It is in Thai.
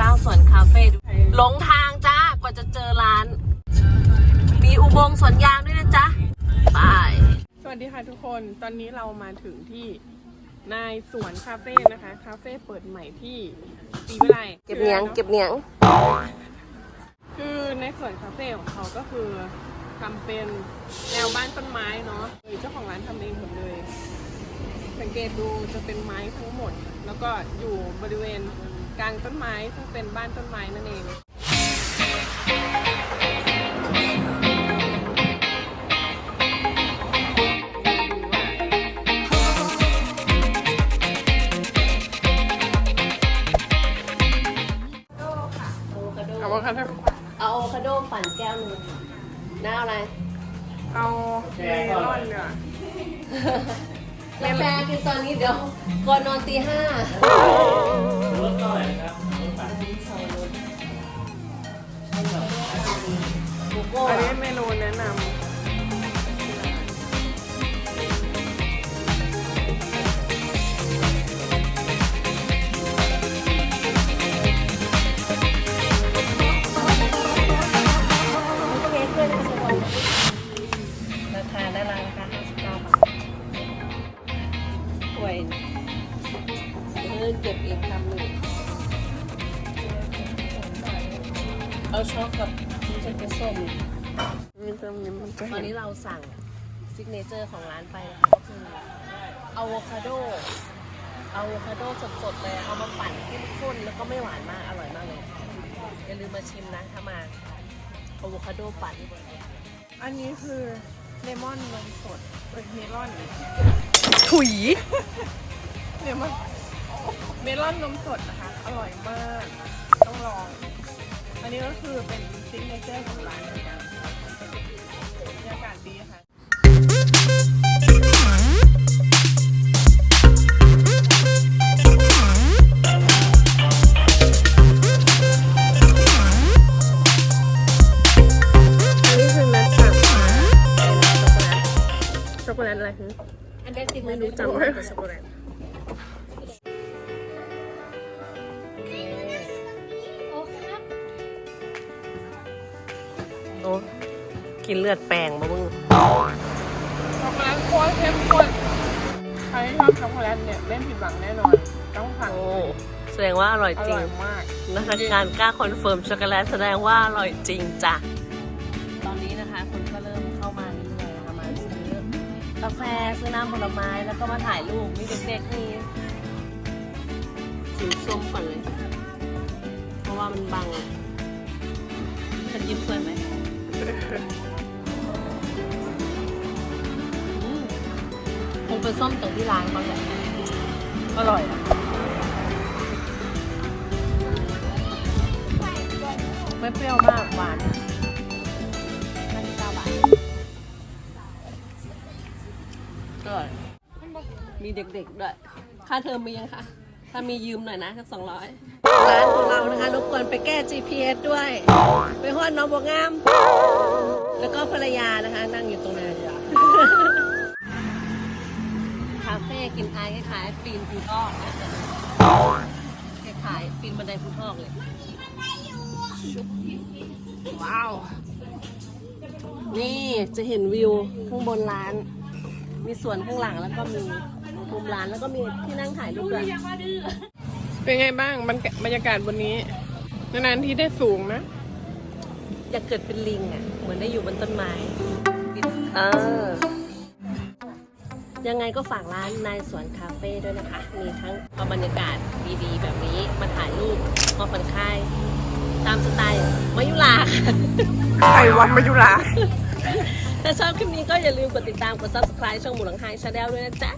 ก้าวสวนคาเฟ่หลงทางจ้ากว่าจะเจอร้าน มีอุโมงค์สวนยางด้วยนะจ๊ะไปสวัสดีค่ะทุกคนตอนนี้เรามาถึงที่นายสวนคาเฟ่นะคะคาเฟ่เปิดใหม่ที่ปีวิไลเก็บเนียง เก็บเนียง คือในสวนคาเฟ่ของเขาก็คือทำเป็นแนวบ้านต้นไม้เนาะเจ้าของร้านทำเองหมดเลย สังเกตดูจะเป็นไม้ทั้งหมด แล้วก็อยู่บริเวณกลางต้นไม้ซึ่งเป็นบ้านต้นไม้นั่นเอง เอาว่าคันเอาอะโวคาโดปั่นแก้วหนึงน้าเอาอะไร เอาเมลอนเนี่ย กาแฟกินตอนนี้เดี๋ยวก่อนนอนตีห้าลดเท่าไหร่ครับลดไปโกโก้อันนี้เมนูแนะนเเก็บเองทำเลยเอาช็อกกับนี่จะเป็นส้มำมีจะมีมันจะตอนเห็นนี้เราสั่งซิกเนเจอร์ของร้านไปนะคะก็คืออะโวคาโดอะโวคาโดสดๆเลยเอามาปั่นเข้มข้นแล้วก็ไม่หวานมากอร่อยมากเลยอย่าลืมมาชิมนะถ้ามาอะโวคาโดปั่นอันนี้คือเลมอนนมสดเอ้ยเมลอนถุยเลมอนเมลอนนมสดนะคะ อร่อยมาก ต้องลอง อันนี้ก็คือเป็นซิกเนเจอร์ของร้านเหมือนกันบรรยากาศดีค่ะอันนี้คือนัดสั่งมาช็อกโกแลตอะไรคืออันนี้สิไม่รู้จำว่าเป็นช็อกโกแลต โอ้กินเลือดแปลงมามึงช็อกโกแลตโคตรเข้มข้นใครที่ชอบช็อกโกแลตเนี่ยไม่ผิดหวังแน่นอน ต้องสั่งโอ้แสดงว่าอร่อยอจริร่งอยมาก นักการกล้าคอนเฟิร์มช็อกโกแลตแสดงว่าอร่อยจริงจ้ะ ตอนนี้นะคะคนก็เริ่มเข้ามาเรื่อยๆนะคะมาซื้อกาแฟซื้อน้ำผลไม้แล้วก็มาถ่ายรูปมีเด็กๆมีสีส้มก่อนเลย เพราะว่ามันบังฉันยิ้มสวยไหมอืม คงเป็นส้มตรงที่ร้านเขาแหละอร่อยอะไม่เปรี้ยวมากหวาน59บาทอร่อยมีเด็กๆด้วย ค่าเทอมมียังคะถ้ามียืมหน่อยนะสักสองร้อยร้านของเรานะคะรบกวนไปแก้ GPS ด้วย ไปฮอดน้องบวงาม แล้วก็ภรรยานะคะ นั่งอยู่ตรงนั้นคาเฟ่กินไอคล้ายๆปีนภูทอกนะคล้ายๆปีนบันไดภูทอกเลย ว้าว นี่จะเห็นวิวข้างบนร้าน มีสวนข้างหลังแล้วก็มีมุมร้านแล้วก็มีที่นั่งถ่ายรูปด้วยเป็นไงบ้างบรรยากาศบรรยากาศบนนี้ นานๆที่ได้สูงนะ อยากเกิดเป็นลิงอะ เหมือนได้อยู่บนต้นไม้ เออ ยังไงก็ฝากร้านนายสวนคาเฟ่ด้วยนะคะ มีทั้งเอาบรรยากาศดีๆ แบบนี้มาถ่ายรูปมาผ่อนคลาย ตามสไตล์มายุราค่ะไอวันมายุราถ้าชอบคลิปนี้ก็อย่าลืมกดติดตามกด subscribe ช่องหมูหลังไฮชาแนลด้วยนะจ๊ะ